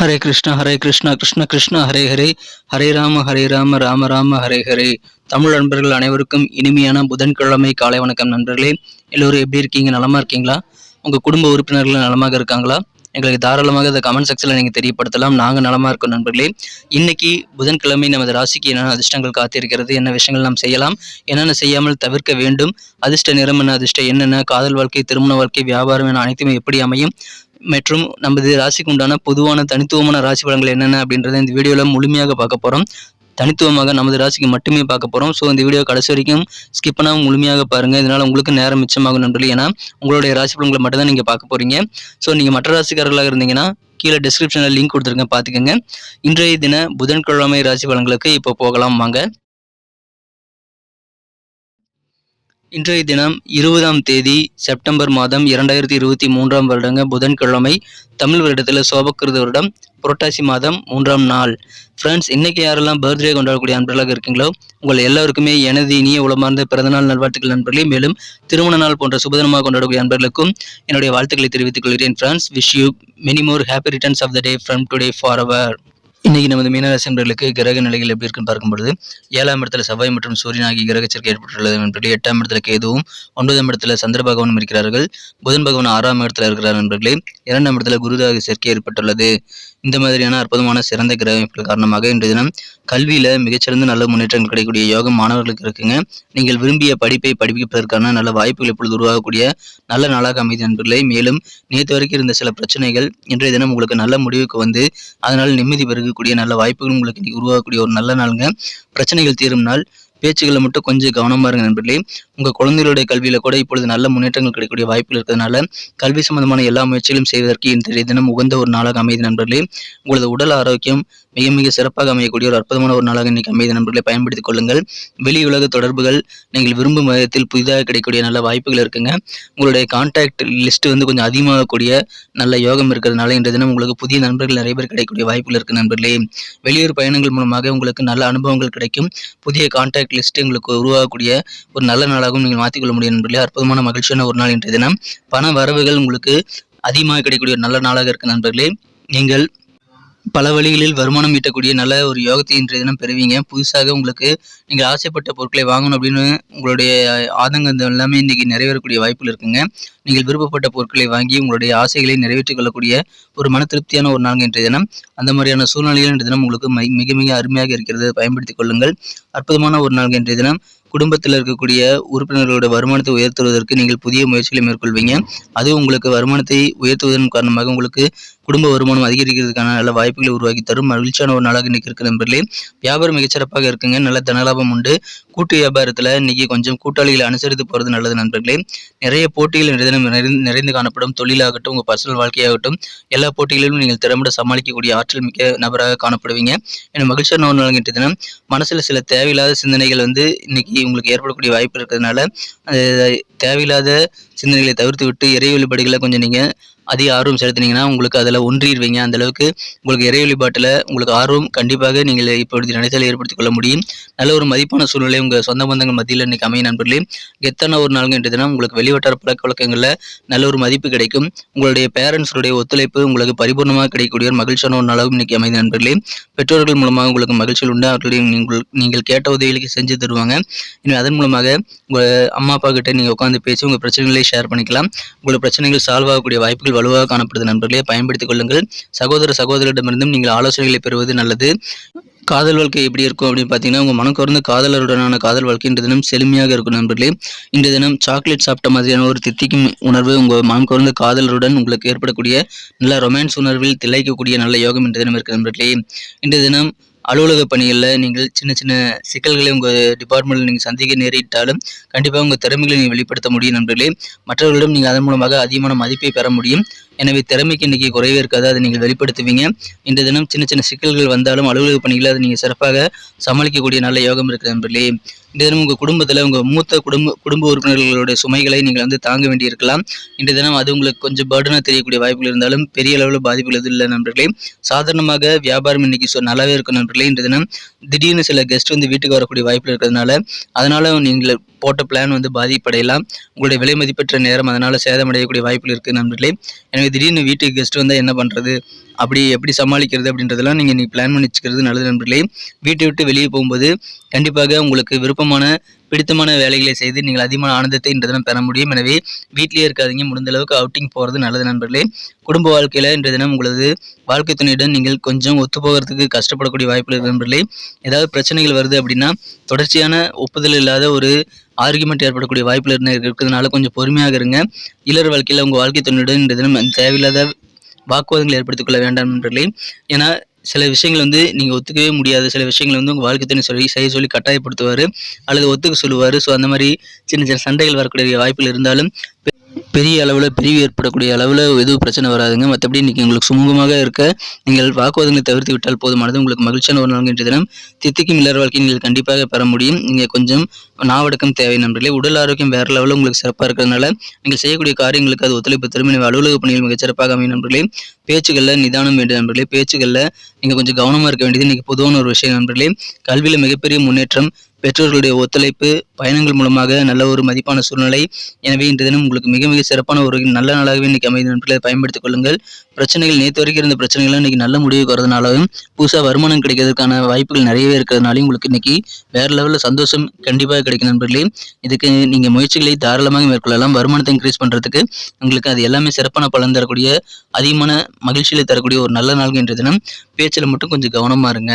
ஹரே கிருஷ்ணா ஹரே கிருஷ்ணா கிருஷ்ண கிருஷ்ணா ஹரே ஹரே. ஹரே ராம ஹரே ராம ராம ராம ஹரே ஹரே. தமிழ் நண்பர்கள் அனைவருக்கும் இனிமையான புதன்கிழமை காலை வணக்கம் நண்பர்களே. எல்லோரும் எப்படி இருக்கீங்க? நலமாக இருக்கீங்களா? உங்கள் குடும்ப உறுப்பினர்கள் நலமாக இருக்காங்களா? எங்களுக்கு தாராளமாக இதை கமெண்ட் செக்ஷனில் நீங்கள் தெரியப்படுத்தலாம். நாங்கள் நலமாக இருக்கோம் நண்பர்களே. இன்னைக்கு புதன்கிழமை நமது ராசிக்கு என்னென்ன அதிர்ஷ்டங்கள் காத்திருக்கிறது? என்ன விஷயங்கள் நாம் செய்யலாம்? என்னென்ன செய்யாமல் தவிர்க்க வேண்டும்? அதிர்ஷ்ட நிறம் என்ன அதிர்ஷ்டம் என்னென்ன காதல் வாழ்க்கை திருமண வாழ்க்கை வியாபாரம் என அனைத்துமே எப்படி அமையும்? மற்றும் நமது ராசிக்கு உண்டான பொதுவான தனித்துவமான ராசி பலன்கள் என்னென்ன அப்படின்றத இந்த வீடியோவில் முழுமையாக பார்க்க போகிறோம் தனித்துவமாக நமது ராசிக்கு மட்டுமே பார்க்க போகிறோம் ஸோ இந்த வீடியோ கடைசி வரைக்கும் ஸ்கிப் பண்ணாமல் முழுமையாக பாருங்கள் இதனால் உங்களுக்கு நேரம் மிச்சமாகும் நண்பர்களே. ஏன்னா உங்களுடைய ராசி பலன்களை மட்டும் தான் நீங்கள் பார்க்க போகிறீங்க ஸோ நீங்கள் மற்ற ராசிக்காரர்களாக இருந்தீங்கன்னா கீழே டிஸ்கிரிப்ஷனில் லிங்க் கொடுத்துருக்கேன். பார்த்துக்கோங்க. இன்றைய தின புதன்கிழமை ராசி பலன்களுக்கு இப்போ போகலாம். வாங்க. இன்றைய தினம் இருபதாம் தேதி செப்டம்பர் மாதம் இரண்டாயிரத்தி இருபத்தி மூன்றாம் வருடங்க புதன்கிழமை தமிழ் வருடத்தில் சோபக்கிருத வருடம் புரட்டாசி மாதம் மூன்றாம் நாள். ஃப்ரெண்ட்ஸ் இன்னைக்கு யாரெல்லாம் பர்த்டே கொண்டாடக்கூடிய அன்பர்களாக இருக்கீங்களோ உங்கள் எல்லாருக்குமே எனது இனிய உளமார்ந்த பிறந்தநாள் நல்வாழ்த்துக்கள் நண்பர்களே. மேலும் திருமண நாள் போன்ற சுபதினமாக கொண்டாடக்கூடிய அன்பர்களுக்கும் என்னுடைய வாழ்த்துக்களை தெரிவித்துக் கொள்கிறேன். Friends wish you many more happy returns of the day from today for our இன்னைக்கு நமது மீனராசி நண்பர்களுக்கு கிரக நிலைகள் எப்படி இருக்குன்னு பார்க்கும்பொழுது ஏழாம் இடத்துல செவ்வாய் மற்றும் சூரியன் ஆகிய கிரக சேர்க்கை ஏற்பட்டுள்ளது நண்பர்களே எட்டாம் இடத்துல கேதுவும் ஒன்பதாம் இடத்துல சந்திர பகவானும் இருக்கிறார்கள். புதன் பகவான் ஆறாம் இடத்துல இருக்கிறார் நண்பர்களே இரண்டாம் இடத்துல குருதாக சேர்க்கை ஏற்பட்டுள்ளது. இந்த மாதிரியான அற்புதமான சிறந்த கிரக அமைப்புகள் காரணமாக இன்றைய தினம் கல்வியில மிகச்சிறந்த நல்ல முன்னேற்றங்கள் கிடைக்கக்கூடிய யோகம் மாணவர்களுக்கு இருக்குங்க. நீங்கள் விரும்பிய படிப்பை படிப்பதற்கான நல்ல வாய்ப்புகள் இப்பொழுது உருவாகக்கூடிய நல்ல நாளாக அமைதி நண்பர்களே. மேலும் நேற்று வரைக்கும் இருந்த சில பிரச்சனைகள் இன்றைய தினம் உங்களுக்கு நல்ல முடிவுக்கு வந்து அதனால் நிம்மதி பெருகக்கூடிய நல்ல வாய்ப்புகள் உங்களுக்கு உருவாகக்கூடிய ஒரு நல்ல நாளுங்க. பிரச்சனைகள் தீரும் நாள். பேச்சுகளை மட்டும் கொஞ்சம் கவனமா இருங்க நண்பர்களே. உங்கள் குழந்தைகளுடைய கல்வியில் கூட இப்பொழுது நல்ல முன்னேற்றங்கள் கிடைக்கக்கூடிய வாய்ப்புகள் இருக்கிறதுனால கல்வி சம்பந்தமான எல்லா முயற்சிகளும் செய்வதற்கு இன்றைய தினம் உகந்த ஒரு நாளாக அமைதி நண்பர்களே. உங்களது உடல் ஆரோக்கியம் மிக மிக சிறப்பாக அமையக்கூடிய ஒரு அற்புதமான ஒரு நாளாக இன்னைக்கு அமைதி நண்பர்களை. பயன்படுத்திக் கொள்ளுங்கள். வெளி உலக தொடர்புகள் நீங்கள் விரும்பும் விதத்தில் புதிதாக கிடைக்கக்கூடிய நல்ல வாய்ப்புகள் இருக்குங்க. உங்களுடைய கான்டாக்ட் லிஸ்ட் வந்து கொஞ்சம் அதிகமாகக்கூடிய நல்ல யோகம் இருக்கிறதுனால இன்றைய தினம் உங்களுக்கு புதிய நண்பர்கள் நிறைய பேர் கிடைக்கக்கூடிய வாய்ப்புகள் இருக்கு நண்பர்களே. வெளியூர் பயணங்கள் மூலமாக உங்களுக்கு நல்ல அனுபவங்கள் கிடைக்கும். புதிய கான்டாக்ட் லிஸ்ட் உங்களுக்கு உருவாகக்கூடிய ஒரு நல்ல நாளாகவும் நீங்கள் மாற்றிக்கொள்ள முடியும் நண்பர்களே. அற்புதமான மகிழ்ச்சியான ஒரு நாள் இன்றைய தினம். பண வரவுகள் உங்களுக்கு அதிகமாக கிடைக்கக்கூடிய ஒரு நல்ல நாளாக இருக்கு நண்பர்களே. நீங்கள் பல வழிகளில் வருமானம் ஈட்டக்கூடிய நல்ல ஒரு யோகத்தை இன்றைய தினம் பெறுவீங்க. புதுசாக உங்களுக்கு நீங்கள் ஆசைப்பட்ட பொருட்களை வாங்கணும் அப்படின்னு உங்களுடைய ஆதங்கம் எல்லாமே இன்னைக்கு நிறைவேறக்கூடிய வாய்ப்புகள் இருக்குங்க. நீங்கள் விருப்பப்பட்ட பொருட்களை வாங்கி உங்களுடைய ஆசைகளை நிறைவேற்றிக் கொள்ளக்கூடிய ஒரு மன திருப்தியான ஒரு நாள் இன்றைய தினம். அந்த மாதிரியான சூழ்நிலையில் இன்றைய தினம் உங்களுக்கு மிக மிக அருமையாக இருக்கிறது. பயன்படுத்திக் கொள்ளுங்கள். அற்புதமான ஒரு நாள் இன்றைய தினம். குடும்பத்தில் இருக்கக்கூடிய உறுப்பினர்களோட வருமானத்தை உயர்த்துவதற்கு நீங்கள் புதிய முயற்சிகளை மேற்கொள்வீங்க. அது உங்களுக்கு வருமானத்தை உயர்த்துவதன் காரணமாக உங்களுக்கு குடும்ப வருமானம் அதிகரிக்கிறதுக்கான நல்ல வாய்ப்புகளை உருவாக்கி தரும் மகிழ்ச்சியான ஒரு நாளாக இன்னைக்கு இருக்கிற நண்பர்களே. வியாபாரம் மிகச்சிறப்பாக இருக்குங்க. நல்ல தனலாபம் உண்டு. கூட்டு வியாபாரத்தில் இன்னைக்கு கொஞ்சம் கூட்டாளிகளை அனுசரித்து போகிறது நல்லது நண்பர்களே. நிறைய போட்டிகள் நிறைந்த நிறைந்து நிறைந்து காணப்படும். தொழிலாகட்டும் உங்கள் பர்சனல் வாழ்க்கையாகட்டும் எல்லா போட்டிகளிலும் நீங்கள் திறம்பட சமாளிக்கக்கூடிய ஆற்றல் மிக்க நபராக காணப்படுவீங்க. என மகிழ்ச்சியான ஒரு நாள் இன்றைய தினம். மனசில் சில தேவையில்லாத சிந்தனைகள் வந்து இன்னைக்கு உங்களுக்கு ஏற்படக்கூடிய வாய்ப்பு இருக்கிறதுனால தேவையில்லாத சிந்தனைகளை தவிர்த்து விட்டு இறை வழிபாடுகளை கொஞ்சம் நீங்கள் அதிக ஆர்வம் செலுத்தினீங்கன்னா உங்களுக்கு அதில் ஒன்றிடுவீங்க. அந்த அளவுக்கு உங்களுக்கு இறை வழிபாட்டில் உங்களுக்கு ஆர்வம் கண்டிப்பாக நீங்கள் இப்பொழுது நினைத்தலை ஏற்படுத்திக் கொள்ள முடியும். நல்ல ஒரு மதிப்பான சூழ்நிலை உங்கள் சொந்த பந்தங்கள் மத்தியில் இன்றைக்கி அமைய நண்பர்களே கெத்தான ஒரு நாளுங்க என்றதுனா தினம் உங்களுக்கு வெளிவட்டார பழக்க வழக்கங்களில் நல்ல ஒரு மதிப்பு கிடைக்கும். உங்களுடைய பேரண்ட்ஸுடைய ஒத்துழைப்பு உங்களுக்கு பரிபூர்ணமாக கிடைக்கக்கூடிய ஒரு மகிழ்ச்சியான ஒரு நாளாகவும் இன்னைக்கு அமைந்த நண்பர்களே பெற்றோர்கள் மூலமாக உங்களுக்கு மகிழ்ச்சிகள் உண்டு. அவர்களுடைய நீங்கள் நீங்கள் கேட்ட உதவிகளுக்கு செஞ்சு தருவாங்க. இனி அதன் மூலமாக உங்கள் அம்மா அப்பா கிட்ட நீங்கள் உட்காந்து பேசி உங்கள் பிரச்சனைகளை ஷேர் பண்ணிக்கலாம். உங்களோட பிரச்சனைகள் சால்வ் ஆகக்கூடிய வாய்ப்புகள் வலுவாக காணப்படுது நண்பர்களே. பயன்படுத்திக் கொள்ளுங்கள். சகோதர சகோதரிடமிருந்தும் நீங்கள் ஆலோசனைகளை பெறுவது நல்லது. காதல் வாழ்க்கை எப்படி இருக்கும் அப்படின்னு பார்த்தீங்கன்னா உங்கள் மனம் கவர்ந்த காதலருடனான காதல் வாழ்க்கை இன்று தினம் செழுமையாக இருக்கும் நண்பர்களே. இன்றைய தினம் சாக்லேட் சாப்பிட்ட மாதிரியான ஒரு தித்திக்கும் உணர்வு உங்கள் மனம் கவர்ந்த காதலருடன் உங்களுக்கு ஏற்படக்கூடிய நல்ல ரொமான்ஸ் உணர்வில் திளைக்கக்கூடிய நல்ல யோகம் இன்றைய தினம் இருக்கு நண்பர்களே. இன்றைய தினம் அலுவலக பணிகளில் நீங்கள் சின்ன சின்ன சிக்கல்களை உங்கள் டிபார்ட்மெண்ட்டில் நீங்கள் சந்திக்க நேரிட்டாலும் கண்டிப்பாக உங்கள் திறமைகளை நீங்கள் வெளிப்படுத்த முடியும் நண்பர்களே. மற்றவர்களிடம் நீங்கள் அதன் மூலமாக அதிகமான மதிப்பை பெற முடியும். எனவே திறமைக்கு இன்னைக்கு குறைவே இருக்காது. அதை நீங்கள் வெளிப்படுத்துவீங்க. இன்றைய தினம் சின்ன சின்ன சிக்கல்கள் வந்தாலும் அலுவலக பணிகளை அதை நீங்கள் சிறப்பாக சமாளிக்கக்கூடிய நல்ல யோகம் இருக்குது நண்பர்களே. இன்றைய தினம் உங்கள் குடும்பத்தில் உங்கள் மூத்த குடும்ப குடும்ப உறுப்பினர்களுடைய சுமைகளை நீங்கள் வந்து தாங்க வேண்டியிருக்கலாம். இன்றைய தினம் அது உங்களுக்கு கொஞ்சம் பேர்டனாக தெரியக்கூடிய வாய்ப்புகள் இருந்தாலும் பெரிய அளவில் பாதிப்புகள் எதுவும் இல்லை நண்பர்களே. சாதாரணமாக வியாபாரம் இன்னைக்கு சொ- நல்லாவே இருக்கும் நண்பர்களே. இன்றைய தினம் திடீர்னு சில கெஸ்ட் வந்து வீட்டுக்கு வரக்கூடிய வாய்ப்பு இருக்கிறதுனால அதனால் நீங்கள் போட்ட பிளான் வந்து பாதிப்படையலாம். உங்களுடைய விலை மதிப்பற்ற நேரம் அதனால் சேதமடையக்கூடிய வாய்ப்புகள் இருக்குது நண்பர்களே. எனவே திடீர்னு வீட்டுக்கு கெஸ்ட் வந்தால் என்ன பண்ணுறது அப்படி எப்படி சமாளிக்கிறது அப்படின்றதெல்லாம் நீங்கள் இன்றைக்கி பிளான் பண்ணி வச்சுக்கிறது நல்லது நண்பர்களே. வீட்டை விட்டு வெளியே போகும்போது கண்டிப்பாக உங்களுக்கு விருப்பமான பிடித்தமான வேலைகளை செய்து நீங்கள் அதிகமான ஆனந்தத்தை இன்று தினம் பெற முடியும். எனவே வீட்டிலேயே இருக்காதீங்க. முடிந்த அளவுக்கு அவுட்டிங் போகிறது நல்லது நண்பர்களே. குடும்ப வாழ்க்கையில் இன்றைய தினம் உங்களது வாழ்க்கை துணையுடன் நீங்கள் கொஞ்சம் ஒத்து போகிறதுக்கு கஷ்டப்படக்கூடிய வாய்ப்புகள் நண்பர்களே. ஏதாவது பிரச்சனைகள் வருது அப்படின்னா தொடர்ச்சியான ஒப்புதல் இல்லாத ஒரு ஆர்குமெண்ட் ஏற்படக்கூடிய வாய்ப்புகள் இருக்கிறதுனால கொஞ்சம் பொறுமையாக இருங்க. இளர் வாழ்க்கையில் உங்கள் வாழ்க்கை துணையுடன் இன்றைய தினம் தேவையில்லாத வாக்குவாதங்கள் ஏற்படுத்திக் கொள்ள வேண்டாம் நண்பர்களே. ஏன்னா சில விஷயங்கள் வந்து நீங்கள் ஒத்துக்கவே முடியாது. சில விஷயங்கள் வந்து உங்கள் வாழ்க்கை துணை சொல்லி செய்ய சொல்லி கட்டாயப்படுத்துவார். அல்லது ஒத்துக்க சொல்லுவார். ஸோ அந்த மாதிரி சின்ன சின்ன சண்டைகள் வரக்கூடிய வாய்ப்புகள் இருந்தாலும் பெரிய அளவில் பிரிவு ஏற்படக்கூடிய அளவில் எதுவும் பிரச்சனை வராதுங்க. மற்றபடி இன்றைக்கி உங்களுக்கு சுமூகமாக இருக்க நீங்கள் வாக்குவாதங்களை தவிர்த்து விட்டால் போதுமானது. உங்களுக்கு மகிழ்ச்சியான ஒரு நாள் இன்றைய தினம் தித்திக்கும் இல்லற வாழ்க்கை நீங்கள் கண்டிப்பாக பெற முடியும். நீங்கள் கொஞ்சம் நாவடக்கம் தேவை நண்பர்களே. உடல் ஆரோக்கியம் வேறு லெவலில் உங்களுக்கு சிறப்பாக இருக்கிறதுனால நீங்கள் செய்யக்கூடிய காரியங்களுக்கு அது ஒத்துழைப்பு தரும் எனவே அலுவலக பணிகள் மிகச்சிறப்பாக அமையும் நண்பர்களே. பேச்சுகளில் நிதானம் வேண்டும் நண்பர்களே. பேச்சுகளில் நீங்கள் கொஞ்சம் கவனமாக இருக்க வேண்டியது இன்றைக்கி பொதுவான ஒரு விஷயம் நண்பர்களே. கல்வியில் மிகப்பெரிய முன்னேற்றம் பெற்றோர்களுடைய ஒத்துழைப்பு பயணங்கள் மூலமாக நல்ல ஒரு மதிப்பான சூழ்நிலை. எனவே இன்று தினம் உங்களுக்கு மிக மிக சிறப்பான ஒரு நல்ல நாளாகவே இன்னைக்கு அமைதி நண்பர்களை பயன்படுத்திக் கொள்ளுங்கள். பிரச்சனைகள் நேற்று வரைக்கும் இருந்த பிரச்சனைகள் இன்னைக்கு நல்ல முடிவுக்கு வரதுனாலும் புதுசாக வருமானம் கிடைக்கிறதுக்கான வாய்ப்புகள் நிறையவே இருக்கிறதுனாலையும் உங்களுக்கு இன்னைக்கு வேற லெவலில் சந்தோஷம் கண்டிப்பாக கிடைக்கும் நண்பர்களே. இதுக்கு நீங்கள் முயற்சிகளை தாராளமாக மேற்கொள்ளலாம். வருமானத்தை இன்க்ரீஸ் பண்ணுறதுக்கு உங்களுக்கு அது எல்லாமே சிறப்பான பலன் தரக்கூடிய அதிகமான மகிழ்ச்சிகளை தரக்கூடிய ஒரு நல்ல நாள் என்ற தினம். பேச்சில் மட்டும் கொஞ்சம் கவனமாக இருங்க.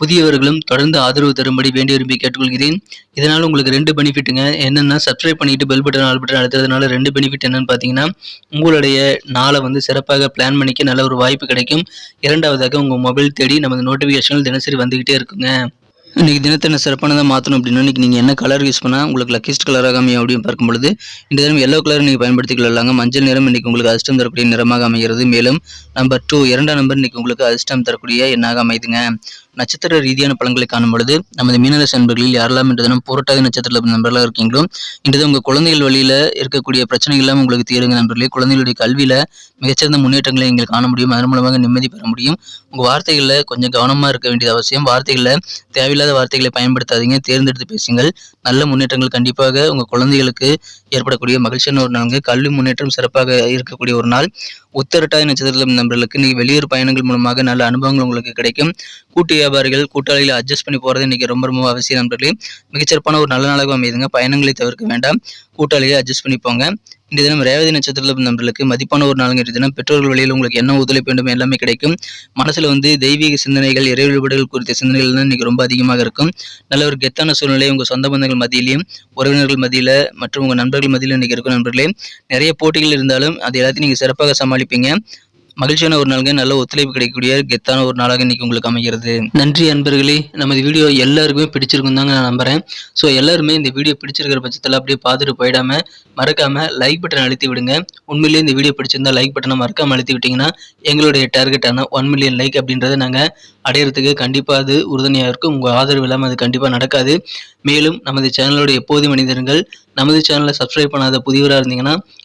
புதியவர்களும் தொடர்ந்து ஆதரவு தரும்படி வேண்டி விரும்பி கேட்டுக்கொள்கிறேன். இதனால் உங்களுக்கு ரெண்டு பெனிஃபிட்டுங்க. என்னென்னா சப்ஸ்கிரைப் பண்ணிட்டு பெல் பட்டன் ஆல் பட்டன் அழுத்துறதுனால ரெண்டு பெனிஃபிட் என்னன்னு பார்த்தீங்கன்னா உங்களுடைய நாளை வந்து சிறப்பாக பிளான் பண்ணிக்க நல்ல ஒரு வாய்ப்பு கிடைக்கும். இரண்டாவதாக உங்கள் மொபைல் தேடி நமது நோட்டிஃபிகேஷன்கள் தினசரி வந்துக்கிட்டே இருக்குங்க. இன்றைக்கி தினத்தை என்ன சிறப்பானதாக மாற்றணும் அப்படின்னா இன்றைக்கி நீங்கள் என்ன கலர் யூஸ் பண்ணால் உங்களுக்கு லக்கிஸ்ட் கலராக அமையும் அப்படின்னு பார்க்கும் பொழுது இந்த தினம் எல்லோ கலர் நீங்கள் பயன்படுத்திக் கொள்ளலாங்க. மஞ்சள் நிறம் இன்னைக்கு உங்களுக்கு அதிர்ஷ்டம் தரக்கூடிய நிறமாக அமைகிறது. மேலும் நம்பர் டூ இரண்டாம் நம்பர் இன்றைக்கி உங்களுக்கு அதிர்ஷ்டம் தரக்கூடிய எண்ணாக அமைதுங்க நட்சத்திர ரீதியான பலன்களை காணும் பொழுது நமது மீனரசு நண்பர்களில் யாரெல்லாம் இன்று தினம் புரட்டாதி நட்சத்திரத்தில் நண்பர்களாக இருக்கீங்களோ இன்று உங்கள் குழந்தைகள் வழியில் இருக்கக்கூடிய பிரச்சனைகள் எல்லாம் உங்களுக்கு தீருங்க நண்பர்களே. குழந்தைகளுடைய கல்வியில் மிகச்சிறந்த முன்னேற்றங்களை நீங்கள் காண முடியும். அதன் மூலமாக நிம்மதி பெற முடியும். உங்கள் வார்த்தைகளில் கொஞ்சம் கவனமாக இருக்க வேண்டியது அவசியம். வார்த்தைகளில் தேவையில்லாத வார்த்தைகளை பயன்படுத்தாதீங்க. தேர்ந்தெடுத்து பேசுங்கள். நல்ல முன்னேற்றங்கள் கண்டிப்பாக உங்கள் குழந்தைகளுக்கு ஏற்படக்கூடிய மகிழ்ச்சியான ஒரு நாளுங்க. கல்வி முன்னேற்றம் சிறப்பாக இருக்கக்கூடிய ஒரு நாள். உத்தரட்டாய் நட்சத்திரம் நண்பர்களுக்கு இன்னைக்கு வெளியூர் பயணங்கள் மூலமாக நல்ல அனுபவங்கள் உங்களுக்கு கிடைக்கும். கூட்டு வியாபாரிகள் கூட்டாளிகளை அட்ஜஸ்ட் பண்ணி போகிறது இன்னைக்கு ரொம்ப ரொம்ப அவசியம் நண்பர்களே. மிகச்சிறப்பான ஒரு நல்ல நாளாக அமைதுங்க பயணங்களை தவிர்க்க வேண்டாம். கூட்டாளிகளை அட்ஜஸ்ட் பண்ணி போங்க. இந்த தினம் ரேவதி நட்சத்திரத்தில் நண்பர்களுக்கு மதிப்பான ஒரு நாளுங்கிற தினம் பெற்றோர்கள் வழியில் உங்களுக்கு என்ன ஒத்துழைப்பு வேண்டும் எல்லாமே கிடைக்கும். மனசில் வந்து தெய்வீக சிந்தனைகள் இறை வழிபாடுகள் குறித்த சிந்தனைகள் தான் இன்னைக்கு ரொம்ப அதிகமாக இருக்கும். நல்ல ஒரு கெத்தான சூழ்நிலை உங்கள் சொந்த பந்தங்கள் மத்தியிலையும் உறவினர்கள் மத்தியில் மற்றும் உங்கள் நண்பர்கள் மத்தியில் இன்றைக்கி இருக்கும் நண்பர்களே. நிறைய போட்டிகள் இருந்தாலும் அது எல்லாத்தையும் நீங்க சிறப்பாக சமாளிப்பீங்க. மகிழ்ச்சியான ஒரு நாளுங்க. நல்ல ஒத்துழைப்பு கிடைக்கக்கூடிய கெத்தான ஒரு நாளாக இன்னைக்கு உங்களுக்கு அமைகிறது. நன்றி அன்பர்களே. நமது வீடியோ எல்லாருக்குமே பிடிச்சிருக்கும் தாங்க நான் நம்புறேன். ஸோ எல்லாருமே இந்த வீடியோ பிடிச்சிருக்கிற பட்சத்தில் அப்படியே பார்த்துட்டு போயிடாம மறக்காம லைக் பட்டன் அழுத்தி விடுங்க. உண்மையிலேயே இந்த வீடியோ பிடிச்சிருந்தா லைக் பட்டனை மறக்காம அழுத்தி விட்டீங்கன்னா எங்களுடைய டார்கெட்டான ஒன் மில்லியன் லைக் அப்படின்றத நாங்கள் அடையிறதுக்கு கண்டிப்பாக அது உறுதுணையாக இருக்கும். உங்கள் ஆதரவு இல்லாமல் அது கண்டிப்பாக நடக்காது. மேலும் நமது சேனலோட எப்போதும் மனிதர்கள் நமது சேனலை சப்ஸ்கிரைப் பண்ணாத புதியவராக இருந்தீங்கன்னா